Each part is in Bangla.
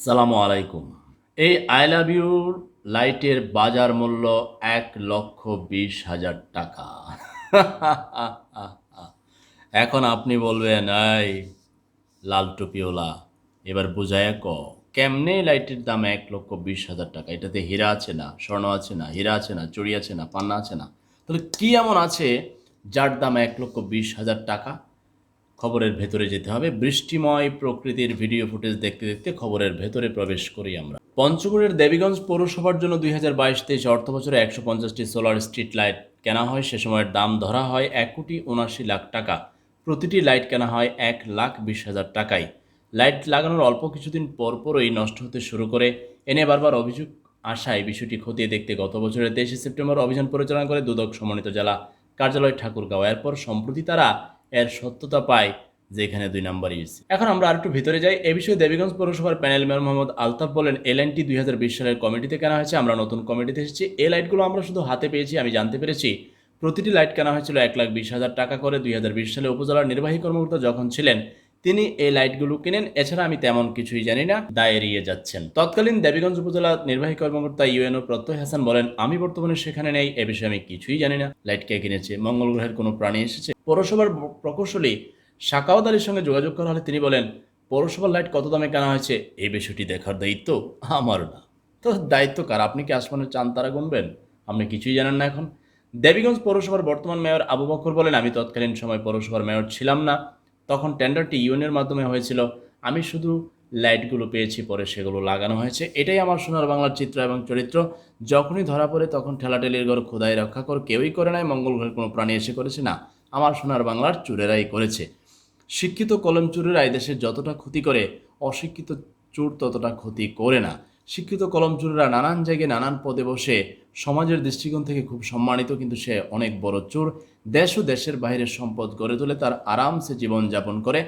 আসসালামু আলাইকুম। এই আই লাভ ইউর লাইটের বাজার মূল্য এক লক্ষ বিশ হাজার টাকা। এখন আপনি বলবেন, এই লাল টুপিওলা এবার বুঝায় ক কেমনে লাইটের দাম এক লক্ষ বিশ হাজার টাকা? এটাতে হীরা আছে না, স্বর্ণ আছে না, হীরা আছে না, চড়ি আছে না, পান্না আছে না? তাহলে কি এমন আছে যার দাম এক লক্ষ বিশ হাজার টাকা? খবরের ভেতরে যেতে হবে। বৃষ্টিময় প্রকৃতির ভিডিও ফুটেজ দেখতে দেখতে খবরের ভেতরে প্রবেশ করি আমরা। পঞ্চগড়ের দেবীগঞ্জ পৌরসভার জন্য দুই হাজার বাইশ তেইশ অর্থ বছরে একশো পঞ্চাশটি সোলার স্ট্রিট লাইট কেনা হয়। সে সময়ের দাম ধরা হয় এক কোটি উনাশি লাখ টাকা। প্রতিটি লাইট কেনা হয় এক লাখ বিশ হাজার টাকায়। লাইট লাগানোর অল্প কিছুদিন পরপরই নষ্ট হতে শুরু করে। এনে বারবার অভিযোগ আসায় বিষয়টি খতিয়ে দেখতে গত বছরের তেইশে সেপ্টেম্বর অভিযান পরিচালনা করে দুদক সমন্বিত জেলা কার্যালয় ঠাকুরগাঁও। এরপর সম্প্রতি তারা এর সত্যতা পায় যেখানে দুই নাম্বার ইউসি এখন আমরা আরেকটু ভিতরে যাই। এ বিষয়ে দেবীগঞ্জ পৌরসভার প্যানেল মেয়র মোহাম্মদ আলতাফ বলেন এলএনটি দুই হাজার বিশ সালের কমিটিতে কেনা হয়েছে, আমরা নতুন কমিটিতে এসেছি। এই লাইটগুলো আমরা শুধু হাতে পেয়েছি, আমি জানতে পেরেছি। প্রতিটি লাইট কেনা হয়েছিল এক লাখ বিশ হাজার টাকা করে। দুই হাজার বিশ সালে উপজেলার নির্বাহী কর্মকর্তা যখন ছিলেন তিনি এই লাইটগুলো কিনেন। এছাড়া আমি তেমন কিছুই জানি না, দায় এড়িয়ে যাচ্ছেন। তৎকালীন দেবীগঞ্জ উপজেলা নির্বাহী কর্মকর্তা ইউএনও প্রত্যয় হাসান বলেন, আমি বর্তমানে সেখানে নেই, এ বিষয়ে আমি কিছুই জানি না। লাইট কে কিনেছে? মঙ্গল গ্রহের কোনো প্রাণী এসেছে? পৌরসভার প্রকৌশলী শাকাওয়াত আলীর সঙ্গে যোগাযোগ করা হলে তিনি বলেন, পৌরসভার লাইট কত দামে কেনা হয়েছে? এই বিষয়টি দেখার দায়িত্ব আমার না। তো দায়িত্ব কার? আপনি কি আসমানের চান তারা গুনবেন? আপনি কিছুই জানেন না এখন। দেবীগঞ্জ পৌরসভার বর্তমান মেয়র আবু বকর বলেন, আমি তৎকালীন সময় পৌরসভার মেয়র ছিলাম না। তখন টেন্ডারটি ইউনিয়নের মাধ্যমে হয়েছিল। আমি শুধু লাইটগুলো পেয়েছি, পরে সেগুলো লাগানো হয়েছে। এটাই আমার সোনার বাংলার চিত্র এবং চরিত্র। যখনই ধরা পড়ে তখন ঠেলাটেলির ঘর খোদাই রক্ষা কর, কেউই করে নাই। মঙ্গল গ্রহের কোনো প্রাণী এসে করেছে না। আমার সোনার বাংলার চুরেরাই করেছে। শিক্ষিত কলম চুরেরা এই দেশের যতটা ক্ষতি করে, অশিক্ষিত চোর ততটা ক্ষতি করে না। শিক্ষিত কলমচুরেরা নানান জায়গায় নানান পদে বসে সমাজের দৃষ্টিকোণ থেকে খুব সম্মানিত, কিন্তু সে অনেক বড় চোর। দেশ ও দেশের বাইরের সম্পদ গড়ে তোলে, তার আরামসে জীবনযাপন করে।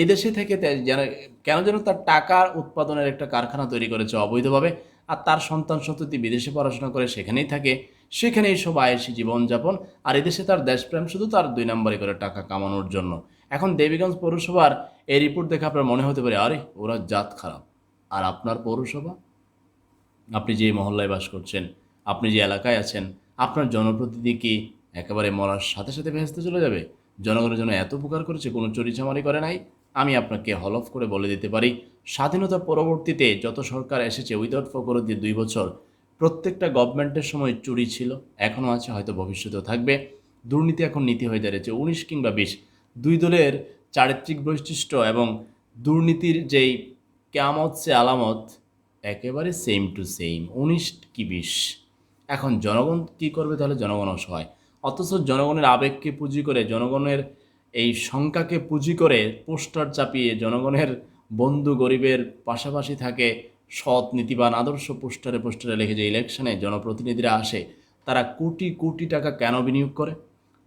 এই দেশে থেকে যেন, কেন যেন তার টাকার উৎপাদনের একটা কারখানা তৈরি করেছে অবৈধভাবে, আর তার সন্তান সন্ততি বিদেশে পড়াশোনা করে সেখানেই থাকে, সেখানেই সব আয়েসি জীবনযাপন, আর এদেশে তার দেশপ্রেম শুধু তার দুই নম্বরে করে টাকা কামানোর জন্য। এখন দেবীগঞ্জ পৌরসভার এই রিপোর্ট দেখে আপনার মনে হতে পারে, আরে ওরা জাত খারাপ, আর আপনার পৌরসভা? আপনি যে মহল্লায় বাস করছেন, আপনি যে এলাকায় আছেন, আপনার জনপ্রতিনিধি কি একেবারে মরার সাথে সাথে ভেস্তে চলে যাবে? জনগণের জন্য এত উপকার করেছে, কোনো চুরিচামারি করে নাই? আমি আপনাকে হলফ করে বলে দিতে পারি, স্বাধীনতা পরবর্তীতে যত সরকার এসেছে, উইদাউট ফকরদি দুই বছর, প্রত্যেকটা গভর্নমেন্টের সময় চুরি ছিল, এখনও আছে, হয়তো ভবিষ্যতেও থাকবে। দুর্নীতি এখন নীতি হয়ে দাঁড়িয়েছে, উনিশ কিংবা বিশ। দুই দলের চারিত্রিক বৈশিষ্ট্য এবং দুর্নীতির যেই কেয়ামত সে আলামত একেবারে সেম টু সেম উনিশ কি বিশ। এখন জনগণ কি করবে তাহলে জনগণ অসহায় অথচ জনগণের আবেগকে পুঁজি করে, জনগণের এই সংখ্যাকে পুঁজি করে পোস্টার চাপিয়ে জনগণের বন্ধু গরিবের পাশাপাশি থাকে সৎ, নীতিবান, আদর্শ পোস্টারে পোস্টারে লিখে যে ইলেকশনে জনপ্রতিনিধিরা আসে, তারা কোটি কোটি টাকা কেন বিনিয়োগ করে?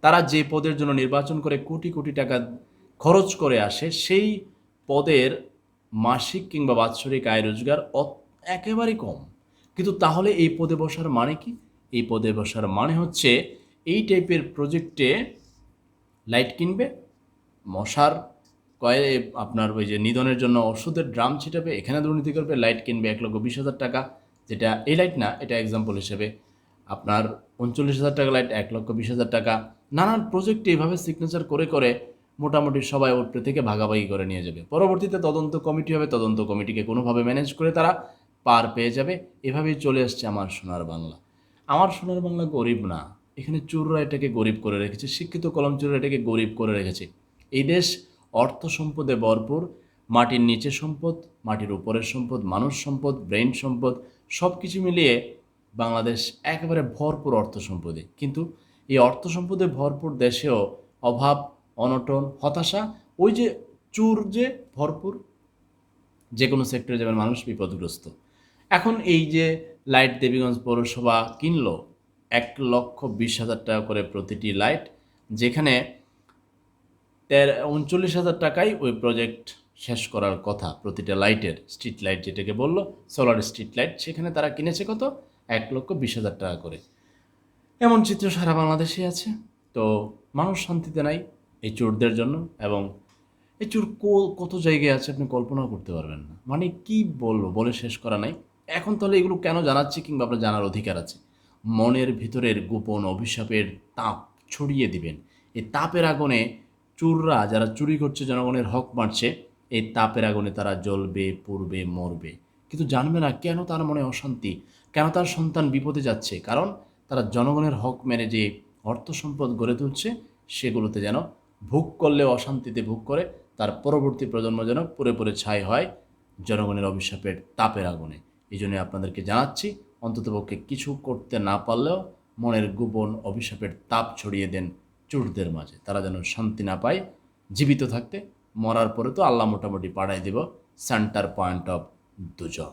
তারা যে পদের জন্য নির্বাচন করে কোটি কোটি টাকা খরচ করে আসে, সেই পদের মাসিক কিংবা বাৎসরিক আয় রোজগার অত- একেবারেই কম। কিন্তু তাহলে এই পদে বসার মানে কি? এই পদে বসার মানে হচ্ছে এই টাইপের প্রজেক্টে লাইট কিনবে, মশার কয়ে আপনার ওই যে নিধনের জন্য ওষুধের ড্রাম ছিটাবে, এখানে দুর্নীতি করবে, লাইট কিনবে এক লক্ষ বিশ হাজার টাকা। যেটা এই লাইট না, এটা এক্সাম্পল হিসেবে। আপনার উনচল্লিশ হাজার টাকা লাইট, এক লক্ষ বিশ হাজার টাকা। নানান প্রজেক্টে এইভাবে সিগনেচার করে করে মোটামুটি সবাই ওর থেকে ভাগাভাগি করে নিয়ে যাবে। পরবর্তীতে তদন্ত কমিটি হবে, তদন্ত কমিটিকে কোনোভাবে ম্যানেজ করে তারা পার পেয়ে যাবে। এভাবেই চলে আসছে আমার সোনার বাংলা। আমার সোনার বাংলা গরিব না। এখানে চোররা এটাকে গরিব করে রেখেছে, শিক্ষিত কলম চোররা এটাকে গরিব করে রেখেছে। এই দেশ অর্থ সম্পদে ভরপুর, মাটির নিচে সম্পদ, মাটির উপরের সম্পদ, মানুষ সম্পদ ব্রেন সম্পদ সব কিছু মিলিয়ে বাংলাদেশ একেবারে ভরপুর অর্থ সম্পদে। কিন্তু এই অর্থ সম্পদে ভরপুর দেশেও অভাব, অনটন, হতাশা, ওই যে চুর যে ভরপুর যে কোনো সেক্টরে যাবেন মানুষ বিপদগ্রস্ত। এখন এই যে লাইট দেবীগঞ্জ পৌরসভা কিনলো, এক লক্ষ বিশ হাজার টাকা করে প্রতিটি লাইট, যেখানে তের, উনচল্লিশ হাজার টাকায় ওই প্রজেক্ট শেষ করার কথা, প্রতিটা লাইটের, স্ট্রিট লাইট যেটাকে বলল, সোলার স্ট্রিট লাইট, সেখানে তারা কিনেছে কত? এক লক্ষ বিশ হাজার টাকা করে। এমন চিত্র সারা বাংলাদেশে আছে। তো মানুষ শান্তিতে নাই এই চোরদের জন্য এবং এই চোর কত জায়গায় আছে আপনি কল্পনাও করতে পারবেন না। মানে কি বলব? বলে শেষ করা নাই। এখন তাহলে এগুলো কেন জানাচ্ছি কিংবা আপনার জানার অধিকার আছে? মনের ভিতরের গোপন অভিশাপের তাপ ছড়িয়ে দিবেন। এই তাপের আগুনে চুররা যারা চুরি করছে, জনগণের হক মারছে, এই তাপের আগুনে তারা জ্বলবে, পড়বে, মরবে। কিন্তু জানবে না কেন তার মনে অশান্তি? কেন তার সন্তান বিপদে যাচ্ছে? কারণ তারা জনগণের হক মেনে যে অর্থ সম্পদ গড়ে তুলছে, সেগুলোতে যেন ভোগ করলে অশান্তিতে ভোগ করে, তার পরবর্তী প্রজন্ম যেন পুরে পুরে ছাই হয় জনগণের অভিশাপের তাপের আগুনে। এই জন্য আপনাদেরকে জানাচ্ছি, অন্ততপক্ষে কিছু করতে না পারলেও মনের গোপন অভিশাপের তাপ ছড়িয়ে দেন চোরদের মাঝে। তারা যেন শান্তি না পায়, জীবিত থাকতে মরার পরে তো আল্লাহ মোটামুটি পাড়ায় দেব সেন্টার পয়েন্ট অফ দুজক।